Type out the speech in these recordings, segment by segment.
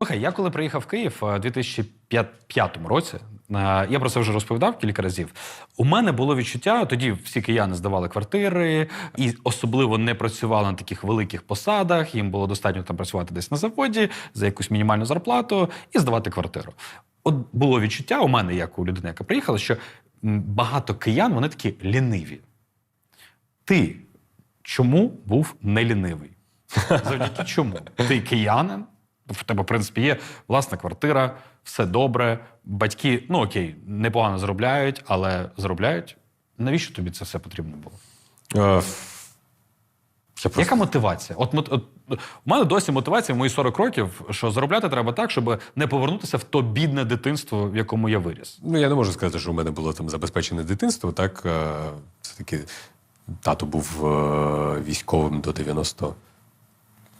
Слухай, я коли приїхав в Київ е, у 2005 році, е, я про це вже розповідав кілька разів. У мене було відчуття, тоді всі кияни здавали квартири і особливо не працювали на таких великих посадах. Їм було достатньо там працювати десь на заводі за якусь мінімальну зарплату і здавати квартиру. От було відчуття у мене, як у людини, яка приїхала, що багато киян вони такі ліниві. Ти чому був не лінивий? Завдяки чому? Ти киянин, в тебе, в принципі, є власна квартира, все добре. Батьки, ну окей, непогано заробляють, але заробляють. Навіщо тобі це все потрібно було? Е, Я просто... Яка мотивація? От, мот- от у мене досі мотивація в мої 40 років, що заробляти треба так, щоб не повернутися в то бідне дитинство, в якому я виріс. Ну, я не можу сказати, що у мене було там забезпечене дитинство. Так, е, все-таки тато був е, військовим до 90,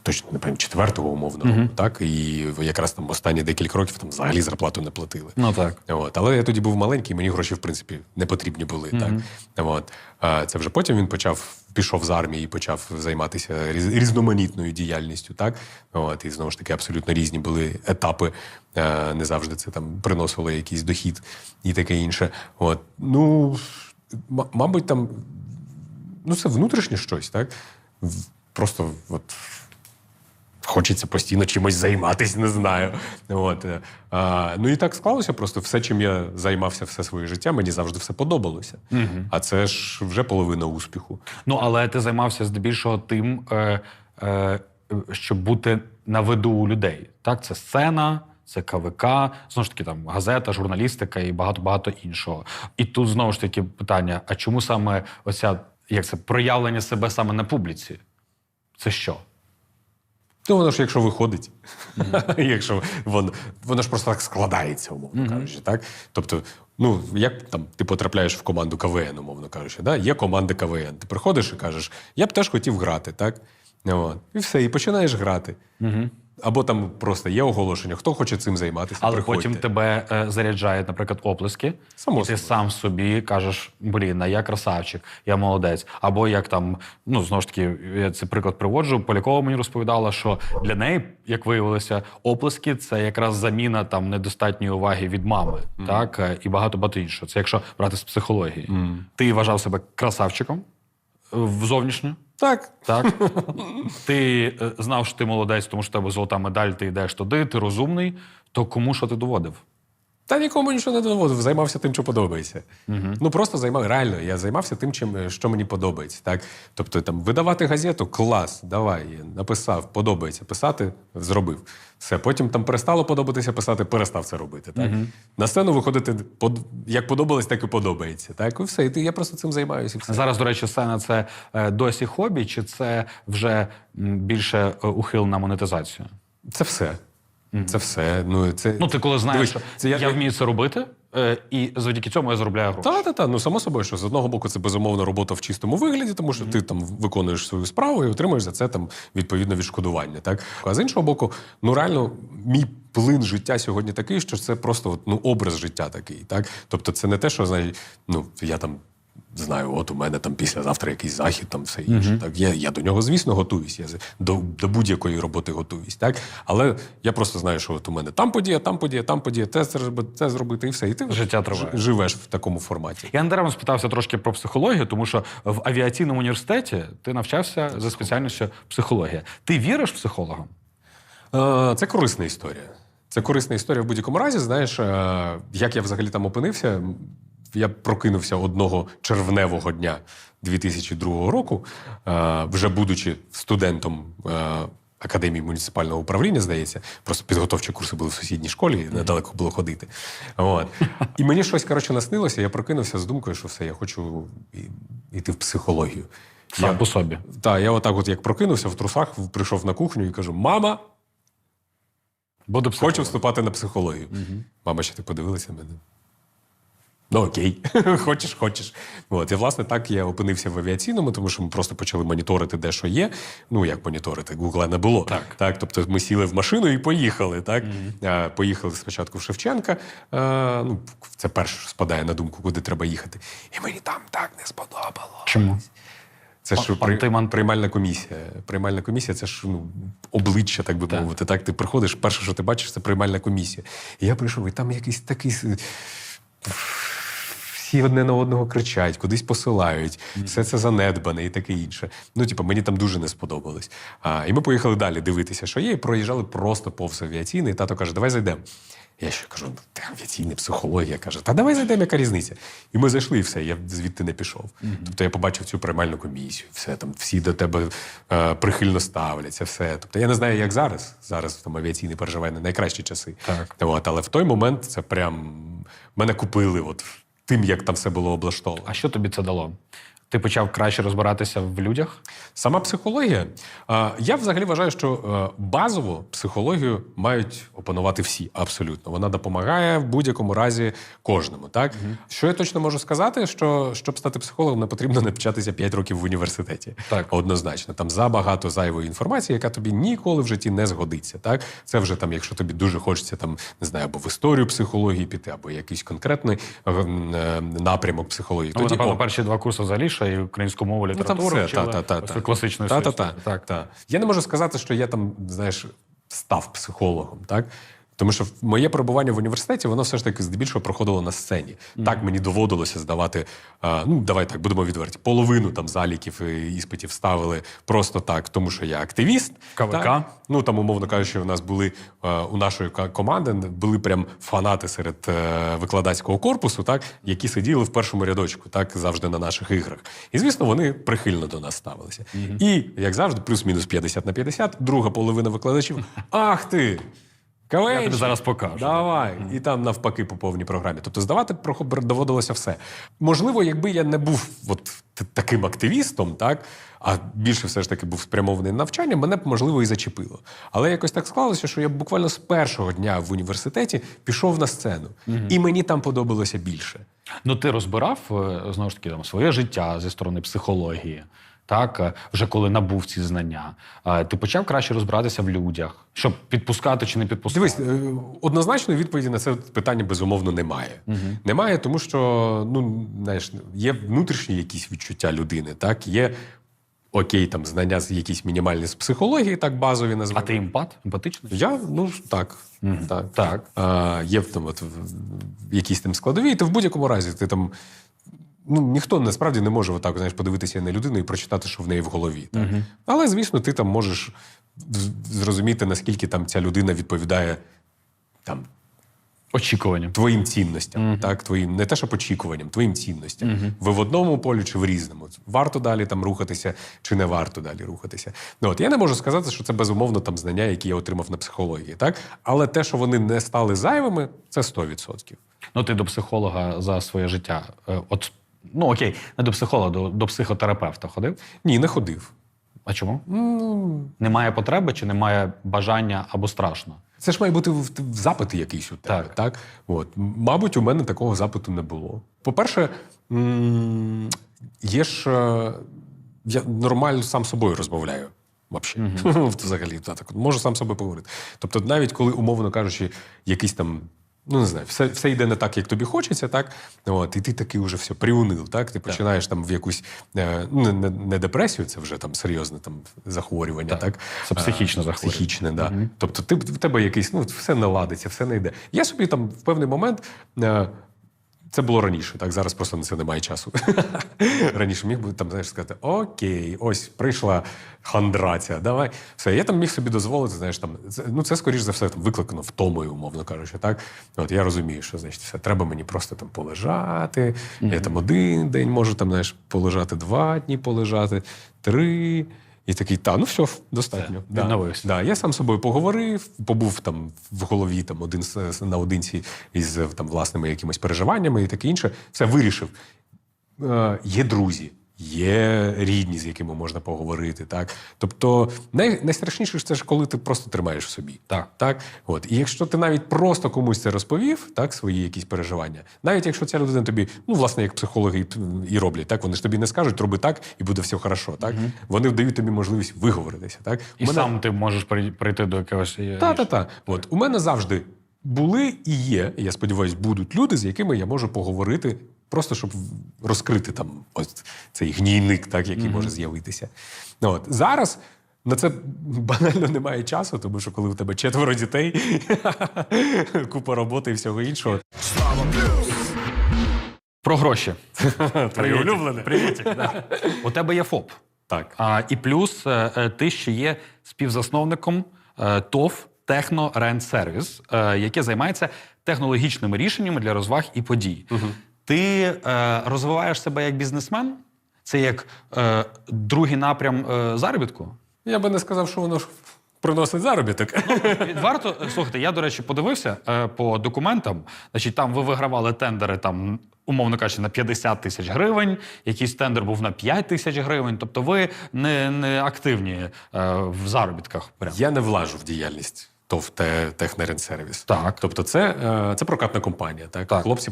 точно не пам'ятаю, 4-го умовно. Так, і якраз там останні декілька років там взагалі зарплату не платили. Ну так. От. Але я тоді був маленький, мені гроші, в принципі, не потрібні були. Так? От. А це вже потім він почав, пішов з армії і почав займатися різноманітною діяльністю. Так? От. І знову ж таки, абсолютно різні були етапи. Е, Не завжди це там приносило якийсь дохід і таке інше. От. Ну, м- мабуть, там ну, це внутрішнє щось, так? Просто от, хочеться постійно чимось займатися, не знаю. От. е, А, ну і так склалося просто все, чим я займався все своє життя, мені завжди все подобалося. А це ж вже половина успіху. Ну, але ти займався здебільшого тим, е, е, щоб бути на виду у людей. Так, це сцена, це КВК, знову ж таки, там газета, журналістика і багато багато іншого. І тут знову ж таки питання: а чому саме оця як це проявлення себе саме на публіці? Це що? Ну, воно ж якщо виходить, якщо воно, воно ж просто так складається, умовно кажучи. Так? Тобто, ну, як там ти потрапляєш в команду КВН, умовно кажучи, да? є команда КВН. Ти приходиш і кажеш, я б теж хотів грати, так? От. І все, і починаєш грати. Або там просто є оголошення, хто хоче цим займатися. Але приходьте. потім тебе е, заряджають, наприклад, оплески. Само і ти сам собі кажеш: блін, а я красавчик, я молодець. Або як там, ну знову ж таки, я цей приклад приводжу. Полякова мені розповідала, що для неї, як виявилося, оплески це якраз заміна там недостатньої уваги від мами, так е, і багато багато іншого. Це якщо брати з психології. Ти вважав себе красавчиком зовнішньо. Так. Так. ти е, знав, що ти молодець, тому що в тебе золота медаль, ти йдеш туди, ти розумний. То кому що ти доводив? Та нікому нічого не доводив, займався тим, що подобається. Ну просто займав реально. Я займався тим, чим е, що мені подобається. Так, тобто там видавати газету, клас, давай, написав, подобається писати, зробив. Все. Потім там перестало подобатися писати, перестав це робити. Так на сцену виходити под- як подобалось, так і подобається. Так, і все. І ти- я просто цим займаюся. Все. Зараз, до речі, сцена це е, досі хобі, чи це вже більше е, ухил на монетизацію? Це все. Це все. Ну, це... Ну, ти коли знаєш, Дивись, що це я, я- вмію це робити, е, і завдяки цьому я заробляю гроші. Та, та, та. Ну, само собою, що з одного боку це безумовно робота в чистому вигляді, тому що ти там виконуєш свою справу і отримуєш за це там відповідно відшкодування. Так? А з іншого боку, ну реально, мій плин життя сьогодні такий, що це просто от, ну, образ життя такий. Так? Тобто, це не те, що знаєш, ну, я там. Знаю, от у мене там післязавтра якийсь захід, там все інше. Так я, я до нього, звісно, готуюсь. Я до, до будь-якої роботи готуюсь. Так? Але я просто знаю, що от у мене там подія, там подія, там подія, це, це, зроби- це зробити, і все. І ти Життя триває. ж- живеш в такому форматі. Я недаром спитався трошки про психологію, тому що в авіаційному університеті ти навчався за спеціальністю психологія. Ти віриш психологам? Е, Це корисна історія. Це корисна історія в будь-якому разі. Знаєш, е, як я взагалі там опинився, я прокинувся одного червневого дня 2002 року, е, вже будучи студентом. е, Академії муніципального управління, здається, просто підготовчі курси були в сусідній школі, недалеко було ходити. От. І мені щось коротше наснилося, я прокинувся з думкою, що все, я хочу йти в психологію. Сам Я, по собі. так, я отак, от як прокинувся в трусах, прийшов на кухню і кажу: Мама, Буду Хочу вступати на психологію. Мама ще так подивилася мене. Ну окей, хочеш, хочеш. От, і власне так я опинився в авіаційному, тому що ми просто почали моніторити, де що є. Ну як моніторити? Гугла не було. Так. так тобто ми сіли в машину і поїхали. Так? А, поїхали спочатку в Шевченка. А, ну, це перше, що спадає на думку, куди треба їхати. І мені там так не сподобалось. Чому? Це ж при- приймальна комісія. Приймальна комісія це ж ну, обличчя, так би Так. мовити. Так, ти приходиш, перше, що ти бачиш, це приймальна комісія. І я прийшов, і там якийсь такий. Всі одне на одного кричать, кудись посилають, все це занедбане і таке інше. Ну, типу, мені там дуже не сподобалось. А, і ми поїхали далі дивитися, що є, і проїжджали просто повз авіаційний. Тато каже, давай зайдемо. Я ще кажу, та авіаційна психологія каже, та давай зайдемо, яка різниця. І ми зайшли, і все, я звідти не пішов. Тобто я побачив цю приймальну комісію, все там, всі до тебе е, прихильно ставляться, все. Тобто я не знаю, як зараз. Зараз там авіаційне переживає не найкращі часи. Так. От, але в той момент це прям мене купили от тим, як там все було облаштовано. А що тобі це дало? Ти почав краще розбиратися в людях? Сама психологія. Я взагалі вважаю, що е, базово психологію мають опанувати всі. Абсолютно. Вона допомагає в будь-якому разі кожному. Так що я точно можу сказати, що щоб стати психологом, не потрібно навчатися 5 років в університеті. Так. Однозначно, там забагато зайвої інформації, яка тобі ніколи в житті не згодиться. Так, це вже там, якщо тобі дуже хочеться там не знаю, або в історію психології піти, або якийсь конкретний е, е, напрямок психології. Ну, ви, напевно, о, перші два курси взагалі ще і українську мову, Ну, літературу все, та, та, та, класичної та, та, та, Так. та. Я не можу сказати, що я там, знаєш, став психологом, так? Тому що моє перебування в університеті, воно все ж таки здебільшого проходило на сцені. Так мені доводилося здавати, ну давай так, будемо відверті, половину там заліків і іспитів ставили просто так, тому що я активіст. КВК. Так? Ну там, умовно кажучи, у нас були е, у нашої команди були прям фанати серед е, викладацького корпусу, так які сиділи в першому рядочку, так завжди на наших іграх. І звісно, вони прихильно до нас ставилися. І як завжди, плюс-мінус 50 на 50, друга половина викладачів. Ах ти! Я тобі зараз покажу. Давай. І там навпаки по повній програмі. Тобто здавати доводилося все. Можливо, якби я не був от таким активістом, так, а більше все ж таки був спрямований на навчання, мене б можливо і зачепило. Але якось так склалося, що я буквально з першого дня в університеті пішов на сцену, і мені там подобалося більше. Ну, ти розбирав е, знову ж таки там своє життя зі сторони психології. Так, е, вже коли набув ці знання, Е, ти почав краще розбиратися в людях, щоб підпускати чи не підпускати. Дивись, е, однозначної відповіді на це питання безумовно немає. Немає, тому що ну знаєш, є внутрішні якісь відчуття людини, так є. Окей, там знання з якісь мінімальні з психології, так базові А ти емпат? Емпатичний? Я ну так. так. Так. А, є там от, якісь там складові, і ти в будь-якому разі ти там. Ну, ніхто насправді не може отак, знаєш, подивитися на людину і прочитати, що в неї в голові. Так? Але, звісно, ти там можеш зрозуміти, наскільки там ця людина відповідає там, Очікування. твоїм цінностям, так, твоїм, не те, що очікуванням, твоїм цінностям. Ви в одному полі чи в різному. Варто далі там рухатися, чи не варто далі рухатися. Ну, от, я не можу сказати, що це безумовно там знання, які я отримав на психології. Так? Але те, що вони не стали зайвими, це 100%. Ну, ти до психолога за своє життя. е, От, ну окей, не до психолога, до, до психотерапевта ходив. Ні, не ходив. А чому? Немає потреби чи немає бажання або страшно? Це ж має бути в, в запит якийсь у тебе. Так. Так. От. Мабуть, у мене такого запиту не було. По-перше, є ж. е, Я нормально сам собою розмовляю. Взагалі. Взагалі, так, можу сам собою поговорити. Тобто, навіть коли, умовно кажучи, якийсь там. Ну, не знаю, все, все йде не так, як тобі хочеться, так? От, і ти такий уже все приунив, так? Ти починаєш там в якусь е, ну, не, не депресію, це вже там серйозне там захворювання, Так. так? Це психічне захворювання. Психічне, да. Тобто ти, в тебе якийсь, ну, все не ладиться, все не йде. Я собі там в певний момент. Це було раніше, так зараз просто на це немає часу. раніше міг би там знаєш сказати: Окей, ось прийшла хандрація, давай. Все, я там міг собі дозволити, знаєш, там це, ну це скоріш за все там викликано втомою, умовно кажучи. Так, от я розумію, що значить, все треба мені просто там полежати. Я там один день можу там, знаєш, полежати, два дні полежати, три. І такий, та, ну все, достатньо. Це, да. Да, я сам з собою поговорив, побув там в голові там один наодинці із там власними якимись переживаннями і таке інше. Все вирішив. Е, є друзі, є рідні, з якими можна поговорити. Так? Тобто, най, найстрашніше це ж коли ти просто тримаєш в собі. Так. Так? От. І якщо ти навіть просто комусь це розповів, так, свої якісь переживання, навіть якщо ця людина тобі, ну, власне, як психологи і- роблять, так, вони ж тобі не скажуть, роби так, і буде все хорошо. Так? Вони дають тобі можливість виговоритися. Так? І сам ти можеш прийти до якогось. е, та, та, та. От у мене завжди були і є. Я сподіваюся, будуть люди, з якими я можу поговорити просто щоб розкрити там ось цей гнійник, так, який може з'явитися. Ну, от. Зараз на це банально немає часу, тому що коли у тебе четверо дітей, купа роботи і всього іншого. Слава Про гроші. Твоє улюблене. Привітик, да. У тебе є ФОП. Так. А, і плюс е, е, ти ще є співзасновником е, ТОВ Техно Рент Сервіс, яке займається технологічними рішеннями для розваг і подій. Ти е, розвиваєш себе як бізнесмен? Це як е, другий напрям е, заробітку? Я би не сказав, що воно ж приносить заробіток. Варто слухайте, я, до речі, подивився е, по документам. Значить, там ви вигравали тендери там. Умовно кажучи, на 50 тисяч гривень, якийсь тендер був на 5 тисяч гривень. Тобто ви не, не активні е, в заробітках. Прям. Я не влажу в діяльність ТОВ те- Технеренсервіс. Так. Тобто, це, е, це прокатна компанія. Так? Так. Хлопці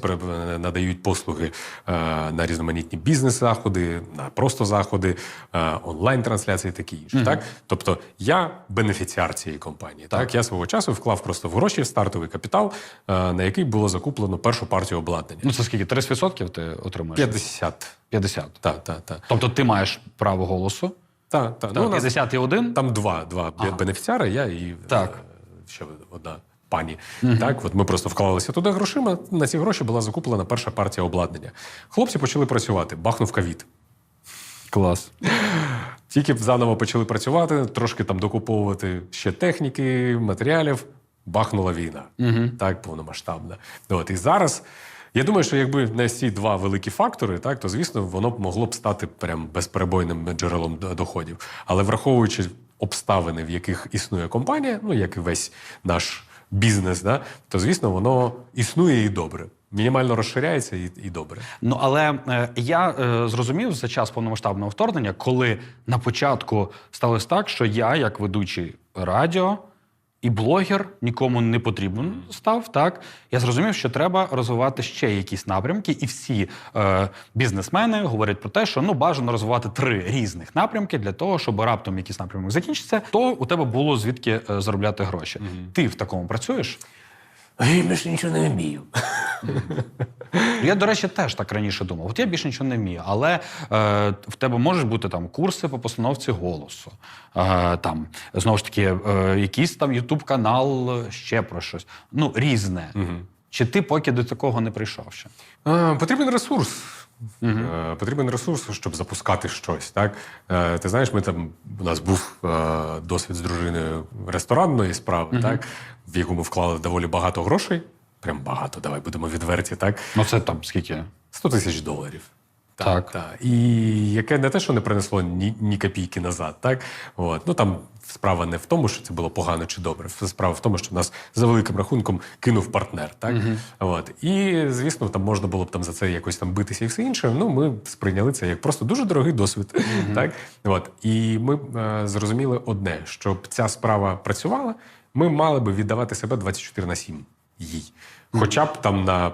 надають послуги е, на різноманітні бізнес-заходи, на просто заходи, е, онлайн-трансляції, такі інші. Так? Тобто, я бенефіціар цієї компанії. Так. Я свого часу вклав просто в гроші в стартовий капітал, на який було закуплено першу партію обладнання. Ну це скільки? 30% ти отримаєш? 50. 50. Так, так, так. Тобто ти маєш право голосу. Так, так. Ну, Ну, у нас 50 і один. Там два, два бенефіціари, я і Так. Ще одна пані. Так, от ми просто вклалися туди грошима. На ці гроші була закуплена перша партія обладнання. Хлопці почали працювати, бахнув ковід. Клас. Тільки б заново почали працювати, трошки там докуповувати ще техніки, матеріалів. Бахнула війна. Так, повномасштабна. От, і зараз. Я думаю, що якби не ці два великі фактори, так то звісно воно б могло б стати прям безперебойним джерелом доходів. Але враховуючи обставини, в яких існує компанія, ну як і весь наш бізнес, да, то звісно, воно існує і добре. Мінімально розширяється і, і добре. Ну але е, я е, зрозумів за час повномасштабного вторгнення, коли на початку сталося так, що я, як ведучий радіо і блогер, нікому не потрібен став. Так я зрозумів, що треба розвивати ще якісь напрямки, і всі е, бізнесмени говорять про те, що ну бажано розвивати три різних напрямки для того, щоб раптом якийсь напрямок закінчиться, то у тебе було звідки е, заробляти гроші. Ти в такому працюєш? Я більше нічого не вмію. Я, до речі, теж так раніше думав. От я більше нічого не вмію, але е, в тебе можуть бути там курси по постановці голосу, е, там знову ж таки, е, якийсь там Ютуб канал е, ще про щось. Ну, різне. Чи ти поки до такого не прийшов ще? А, потрібен ресурс. Е, Потрібен ресурс, щоб запускати щось. Так? Е, Ти знаєш, ми там у нас був е, досвід з дружиною ресторанної справи, так? в яку ми вклали доволі багато грошей. Прям багато, давай будемо відверті, так? Ну, це там скільки? 100 тисяч доларів. Так. так. І яке не те, що не принесло ні, ні копійки назад, так? От. Ну там справа не в тому, що це було погано чи добре. Справа в тому, що нас за великим рахунком кинув партнер. Так? От. І, звісно, там можна було б там за це якось там битися і все інше. Ну, ми сприйняли це як просто дуже дорогий досвід. Так? От. І ми е, зрозуміли одне: щоб ця справа працювала, ми мали би віддавати себе 24 на 7 їй. Хоча б там на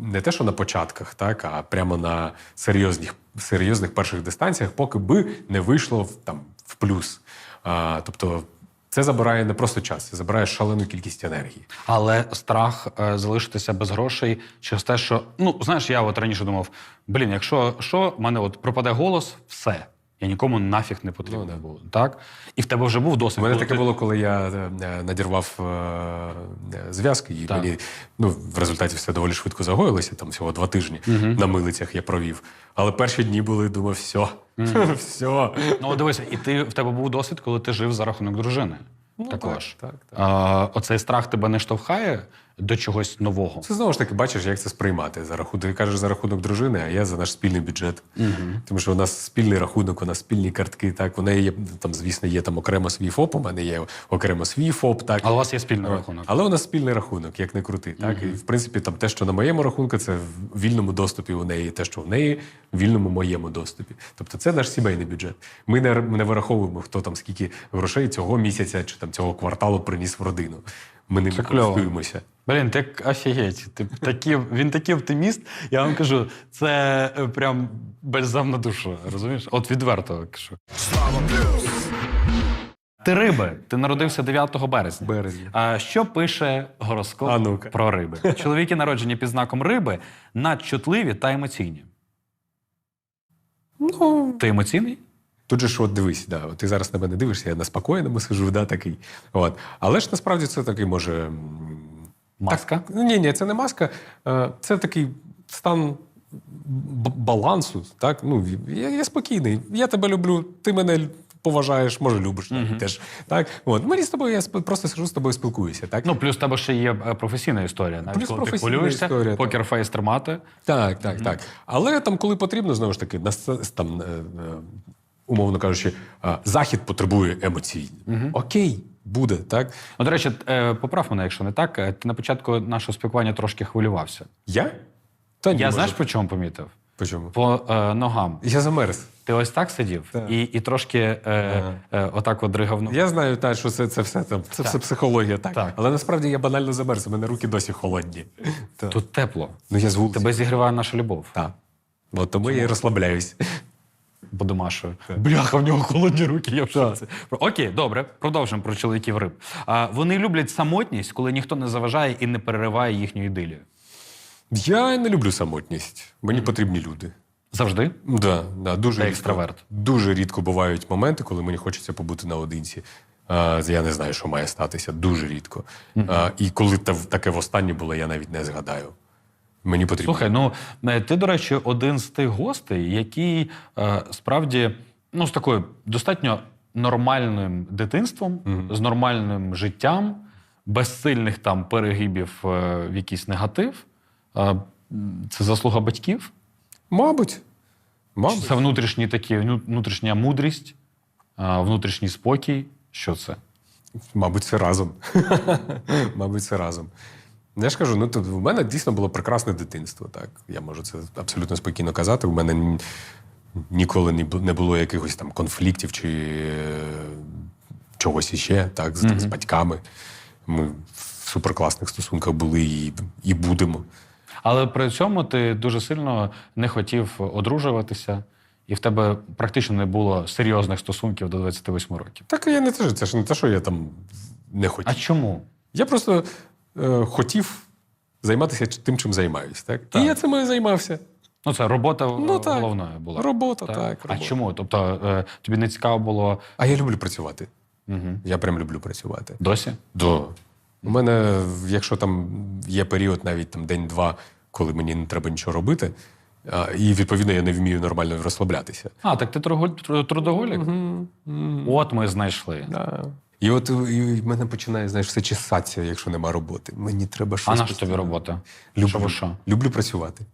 не те, що на початках, так, а прямо на серйозних, серйозних перших дистанціях, поки би не вийшло в, там, в плюс. А, тобто це забирає не просто час, це забирає шалену кількість енергії. Але страх е, залишитися без грошей через те, що ну знаєш, я от раніше думав: блін, якщо що, в мене от пропаде голос, все. Я нікому нафіг не потрібен Ну, да. був. Так? І в тебе вже був досвід. У мене таке ти- було, коли я е, надірвав е, е, зв'язки, і Так. мені ну, в результаті все доволі швидко загоїлося, там всього два тижні на милицях я провів. Але перші дні були, думав, все, все. Ну, дивися, і ти в тебе був досвід, коли ти жив за рахунок дружини. Ну, Також. так, так, так. А, оцей страх тебе не штовхає до чогось нового. Це знову ж таки бачиш, як це сприймати. За рахунок, ти кажеш за рахунок дружини, а я за наш спільний бюджет. Тому що у нас спільний рахунок, у нас спільні картки. Так, у неї є там, звісно, є там окремо свій ФОП, у мене є окремо свій ФОП. Так. Але у вас є спільний рахунок. Але у нас спільний рахунок, як не крути. Так? І в принципі, там те, що на моєму рахунку, це в вільному доступі у неї, те, що в неї в вільному моєму доступі. Тобто це наш сімейний бюджет. Ми не, не вираховуємо, хто там скільки грошей цього місяця чи там цього кварталу приніс в родину. Ми ним Це кльово. користуємося. Блін, ти офігеть. Ти такі, він такий оптиміст. Я вам кажу, це е, прям бальзам на душу. Розумієш? От відверто кажу. Ти риби, ти народився 9 березня. Березня. А що пише гороскоп про риби? Чоловіки, народжені під знаком риби, надчутливі та емоційні. Ну, Ти емоційний? Тут же ж от дивись, да, от ти зараз на мене дивишся, я на спокійному сижу, да, такий. От. Але ж насправді це такий може. Маска? Так, ні, ні, це не маска, е, це такий стан балансу. Так? Ну, я, я спокійний, я тебе люблю, ти мене поважаєш, може, любиш навіть теж. Так? От. Мені з тобою, я просто сижу з тобою спілкуюся. Так? Ну, плюс в тебе ще є е, професійна історія. Навіть Плюс коли професійна ти хвилюєшся, покерфейс тримати. Так, так, так. Але там, коли потрібно, знову ж таки, на там, е, умовно кажучи, е, захід потребує емоцій. Окей, буде, так? Ну, до речі, е, поправ мене, якщо не так. Е, Ти на початку нашого спілкування трошки хвилювався. Я? Та ні, Я знаєш, по чому помітив? по чому? По е, ногам. Я замерз. Ти ось так сидів Так. і, і трошки е, е, отак от дригав. Я знаю, так, що це, це все там, це все психологія, так. Так. Але насправді я банально замерз, у мене руки досі холодні. Тут тепло. Ну я з вулиці. Тебе зігріває наша любов. Так. От тому я і розслабляюсь. Бо домашою. Бляха, в нього холодні руки, я в шоці. Окей, добре, продовжимо про чоловіків риб. А, вони люблять самотність, коли ніхто не заважає і не перериває їхню ідилію. Я не люблю самотність. Мені потрібні люди. Завжди? Да, да, дуже Ти рідко, екстраверт. Дуже рідко бувають моменти, коли мені хочеться побути наодинці. А, я не знаю, що має статися. Дуже рідко. А, і коли та- таке востаннє було, я навіть не згадаю. Мені потрібно. Слухай, ну е, ти, до речі, один з тих гостей, який е, справді ну, з такою достатньо нормальним дитинством, з нормальним життям, без сильних там перегибів е, в якийсь негатив. Е, це заслуга батьків. Мабуть. Мабуть. Це внутрішній такі, внутрішня мудрість, е, внутрішній спокій. Що це? Мабуть, це разом. Мабуть, це разом. Я ж кажу, ну то в мене дійсно було прекрасне дитинство. Так, я можу це абсолютно спокійно казати. У мене ніколи не було якихось там конфліктів чи е, чогось іще, так, з, з батьками. Ми в суперкласних стосунках були і, і будемо. Але при цьому ти дуже сильно не хотів одружуватися, і в тебе практично не було серйозних стосунків до 28 років. Так я не те, це ж не те, що я там не хотів. А чому? Я просто е, хотів займатися тим, чим займаюсь. Так? Так. І я цим і займався. Ну, це робота Ну, так. головною була. Робота, так. А робота. чому? Тобто е, тобі не цікаво було А я люблю працювати. угу. Я прям люблю працювати. досі? До. У мене, якщо там є період, навіть там день-два, коли мені не треба нічого робити, а, і відповідно я не вмію нормально розслаблятися. А, так ти трудоголік? От ми знайшли. Да. І от і в мене починає знаєш, все чесатися, якщо нема роботи. Мені треба щось. А на що тобі робота? Люблю, Що що? люблю працювати.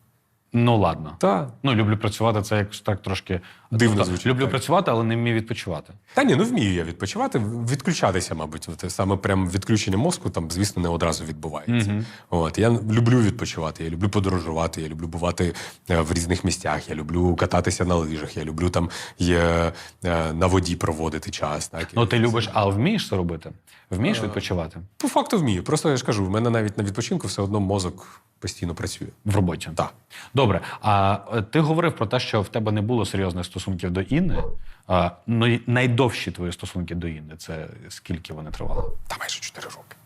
Ну ладно. Та. Ну, люблю працювати, це як так трошки Дивно Тобто, звучить, Люблю так. працювати, але не вмію відпочивати. Та ні, ну вмію я відпочивати, відключатися, мабуть. От, саме прям відключення мозку там, звісно, не одразу відбувається. От, я люблю відпочивати, я люблю подорожувати, я люблю бувати е, в різних місцях, я люблю кататися на лижах, я люблю там є, е, на воді проводити час. Так? Ну, ти любиш, а вмієш це робити? Вмієш відпочивати По факту вмію. Просто я ж кажу, в мене навіть на відпочинку все одно мозок постійно працює. в роботі? Так. Добре. А е, ти говорив про те, що в тебе не було серйозних стосунків до Інни. А, ну, найдовші твої стосунки до Інни це скільки вони тривали? Та майже 4 роки.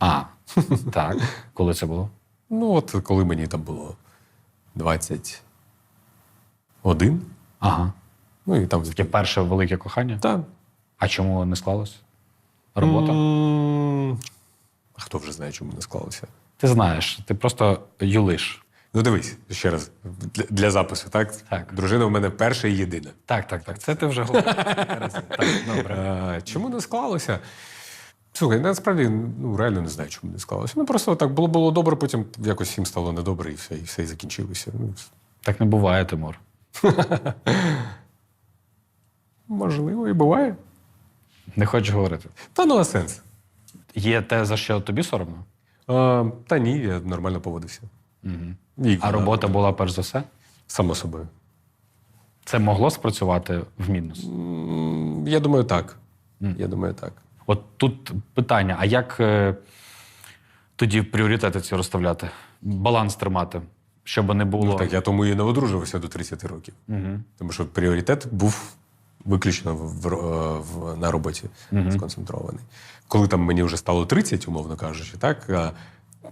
А, так. Коли це було? Ну, от коли мені там було 21, Ага. ну і там Таке перше велике кохання. Та, А чому не склалось? Робота? А хто вже знає, чому не склалося? Ти знаєш, ти просто юлиш. Ну, дивись, ще раз, для, для запису, так? Так. Дружина в мене перша і єдина. Так, так, так. Це ти вже говорив. Так, добре. А, чому не склалося? Слухай, насправді ну, реально не знаю, чому не склалося. Ну просто так було було добре, потім якось всім стало недобре, і все, і все і закінчилося. Ну, Так не буває, Тимур. можливо, і буває. Не хочеш говорити. Та ну а сенс. Є те, за що тобі соромно? А, та ні, я нормально поводився. Угу. І, А робота була перш за все? Само собою. Це могло спрацювати в мінус. Я думаю, так. Я думаю, так. От тут питання: а як е, тоді пріоритети ці розставляти? Баланс тримати, щоб не було. Ну, так, я тому і не одружувався до 30 років. Угу. Тому що пріоритет був виключно в, ро- в, на роботі сконцентрований. Коли там мені вже стало 30, умовно кажучи, так е,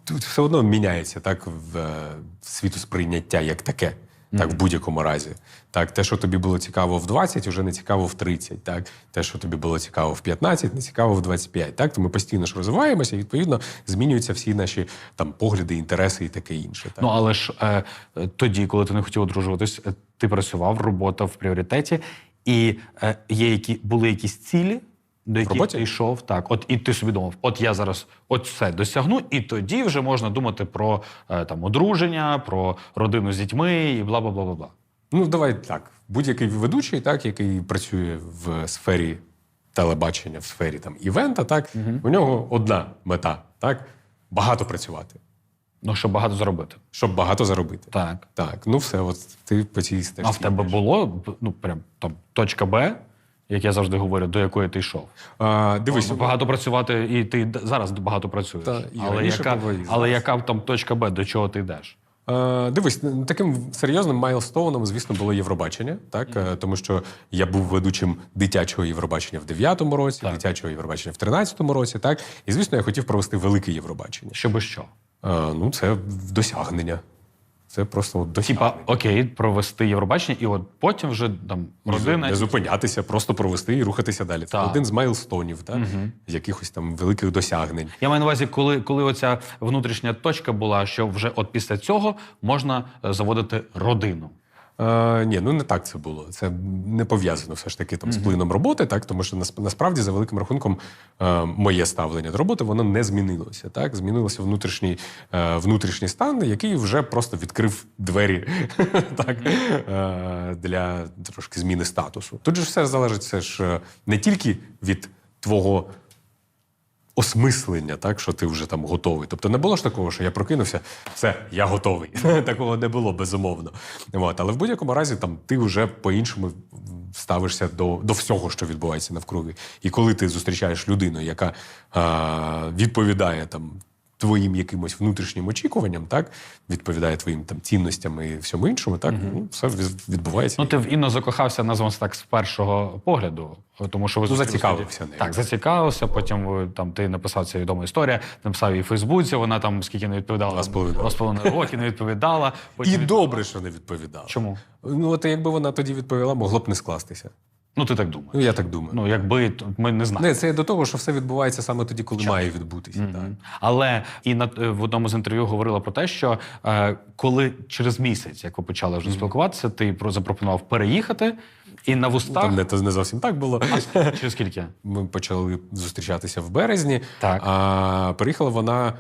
тут все одно міняється так в е, світосприйняття як таке. Так, в будь-якому разі. Так, те, що тобі було цікаво в 20, вже не цікаво в 30. Так, те, що тобі було цікаво в 15, не цікаво в 25. Так, то ми постійно ж розвиваємося, і відповідно змінюються всі наші там погляди, інтереси і таке інше. Так. Ну але ж е, е, тоді, коли ти не хотів одружуватись, е, ти працював, робота в пріоритеті, і е, є які були якісь цілі, до яких роботі? ти йшов. Так, от і ти собі думав, от я зараз от все досягну, і тоді вже можна думати про е, там одруження, про родину з дітьми і бла бла бла бла бла. Ну, давай так. Будь-який ведучий, так, який працює в сфері телебачення, в сфері там івента, так, у нього одна мета, так, багато працювати, Ну щоб багато заробити. щоб багато заробити. Так. Так, ну все, от ти по цій стежці. А в тебе було ну прям там точка Б, як я завжди говорю, до якої ти йшов. А, дивись, багато працювати, і ти зараз багато працюєш. Та, і але яка, було, але зараз. яка там точка Б, до чого ти йдеш? Е, Дивись, таким серйозним майлстоуном, звісно, було Євробачення, так Е, тому що я був ведучим дитячого Євробачення в 9-му році, Так. дитячого Євробачення в 13-му році, так і звісно, я хотів провести велике Євробачення. Щоби що? Е, Ну, це досягнення. Це просто от досягнення. Типа, окей, провести Євробачення, і от потім вже там родина. не зупинятися, просто провести і рухатися далі. Це один з майлстонів, так? якихось там великих досягнень. Я маю на увазі, коли, коли оця внутрішня точка була, що вже от після цього можна е, заводити родину. Е, ні, ну не так це було. Це не пов'язано все ж таки там з плином роботи, так тому що насправді за великим рахунком е, моє ставлення до роботи воно не змінилося. Так змінилося внутрішній, е, внутрішній стан, який вже просто відкрив двері так, е, для трошки зміни статусу. Тут же все залежить все ж не тільки від твого осмислення, так що ти вже там готовий. Тобто не було ж такого, що я прокинувся, все, я готовий. такого не було безумовно. От. Але в будь-якому разі там ти вже по-іншому ставишся до, до всього, що відбувається навкруги. І коли ти зустрічаєш людину, яка а, відповідає там. Твоїм якимось внутрішнім очікуванням, так відповідає твоїм там цінностям і всьому іншому, так ну все відбувається. Ну, ти в Інну закохався, назвемо так, з першого погляду. Тому що ви Ну, зацікавився нею. Так, зацікавився. Потім ви, там ти написав ця відома історія, написав її в Фейсбуці. Вона там скільки не відповідала. Два з половиною. Два з половиною роки не відповідала. Потім і від- добре, що не відповідав. Чому? Ну от якби вона тоді відповіла, могло б не скластися. Ну ти так думаєш. Ну я так думаю. Ну, якби ми не знаємо. Не, це до того, що все відбувається саме тоді, коли має відбутися. Так. Але і на е, в одному з інтерв'ю говорила про те, що е, коли через місяць, як ви почали вже спілкуватися, ти про запропонував переїхати, і на вустах Там не, то не зовсім так було. через скільки? Ми почали зустрічатися в березні, Так. а приїхала вона.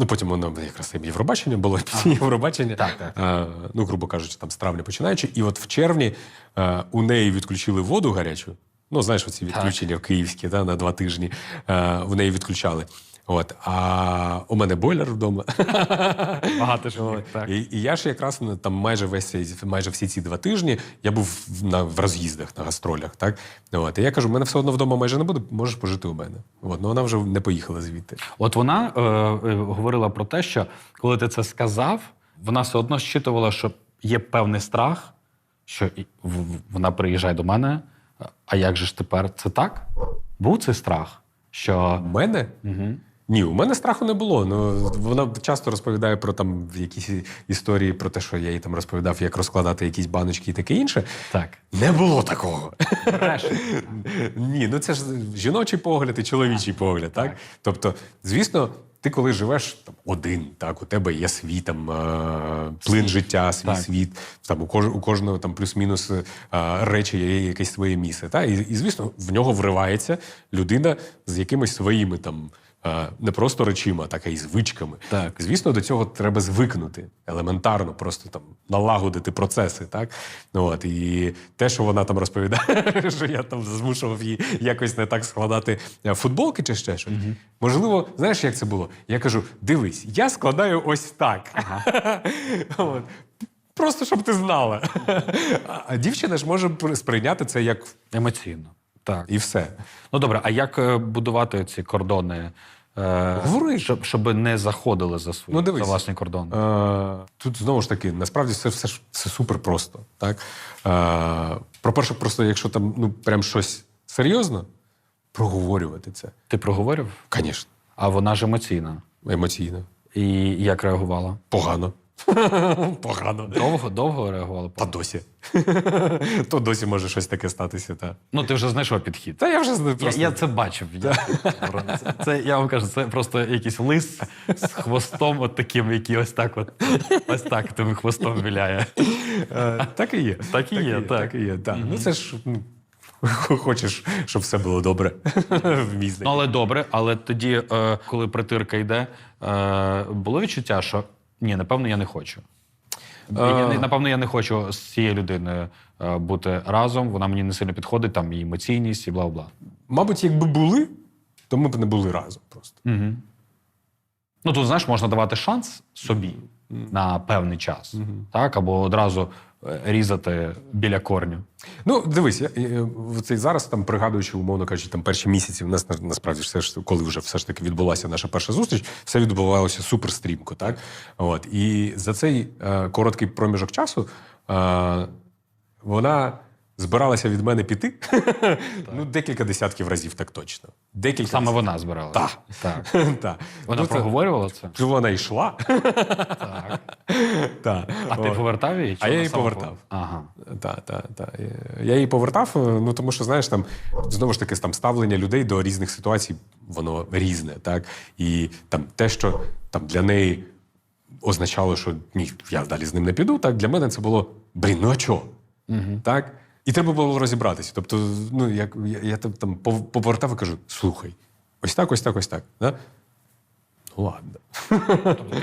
Ну, потім воно якраз і Євробачення було після Євробачення. Так, так. А, ну, грубо кажучи, там з травня починаючи. І от в червні а, у неї відключили воду гарячу. Ну, знаєш, оці відключення київські да, на два тижні а, в неї відключали. От, а у мене бойлер вдома. Багато ж так. І, і я ж якраз ну, там майже весь майже всі ці два тижні я був в- на в роз'їздах на гастролях. Так от і я кажу, мене все одно вдома майже не буде, можеш пожити у мене. От ну вона вже не поїхала звідти. От вона е, е, говорила про те, що коли ти це сказав, вона все одно щитувала, що є певний страх, що в- в- вона приїжджає до мене. А як же ж тепер це так? Був цей страх, що У мене ні, у мене страху не було. Ну вона часто розповідає про там якісь історії про те, що я їй там розповідав, як розкладати якісь баночки і таке інше. так. Не було такого. Ні, ну це ж жіночий погляд і чоловічий погляд, так? Тобто, звісно, ти коли живеш там один, так, у тебе є свій там е, плин життя, свій Так. світ, там у, кож, у кожного там плюс-мінус е, речі є якесь своє місце. Так? І, і, звісно, в нього вривається людина з якимись своїми там. Е, Не просто речима, так а й звичками. Так. Звісно, до цього треба звикнути елементарно, просто там налагодити процеси. Так? Ну, от, і те, що вона там розповідає, що я там змушував її якось не так складати е, футболки чи ще щось. Можливо, знаєш, як це було? Я кажу: дивись, я складаю ось так. От. Просто щоб ти знала. А дівчина ж може сприйняти це як Емоційно. Так. і все. Ну добре, а як е, будувати ці кордони е, Говори. щоб, щоб не заходили за свої Ну, дивись. за власний кордон. Е, тут знову ж таки, насправді це все це супер просто. Так? Е, про-перше, просто якщо там ну, прям щось серйозно, проговорювати це. Ти проговорив? Звісно, А вона ж емоційна. емоційно. І як реагувала? Погано. Погано. Довго, довго реагувала? Та досі. То досі може щось таке статися. Та, Ну, ти вже знайшов підхід. та я вже знаю Я, я це бачив. Я, це, це, я вам кажу, це просто якийсь лис з хвостом, от таким, який ось так, от, ось так тим хвостом віляє. Е, так і є. Так і є, так. і є. Так. Ну це ж ну, хочеш, щоб все було добре в мій Ну, але добре, але тоді, е, коли притирка йде, е, було відчуття, що ні, напевно, я не хочу. Я, напевно, я не хочу з цією людиною е, бути разом, вона мені не сильно підходить, там і емоційність, і бла-бла. Мабуть, якби були, то ми б не були разом просто. Угу. Ну, тут, знаєш, можна давати шанс собі на певний час, так? або одразу е, різати біля корню. Ну, дивись, я, я, цей зараз там пригадуючи, умовно кажучи, там перші місяці в нас на- насправді все ж коли вже все ж таки відбулася наша перша зустріч, все відбувалося супер стрімко, так? От і за цей е, короткий проміжок часу е, вона збиралася від мене піти ну, декілька десятків разів, так точно. Декілька Саме вона збирала. Так. так. Вона Ну, проговорювала це? Чи вона йшла? Так. Та. А ти повертав її? А я її повертав. Ага. Я її повертав, ну тому що, знаєш, там знову ж таки там ставлення людей до різних ситуацій, воно різне, так. І там те, що там для неї означало, що ні, я далі з ним не піду. Так для мене це було блін, ну а чого? Угу. Так? І треба було розібратися. Тобто, ну як я, я там повертав і кажу: слухай, ось так, ось так, ось так. Да? Ну ладно.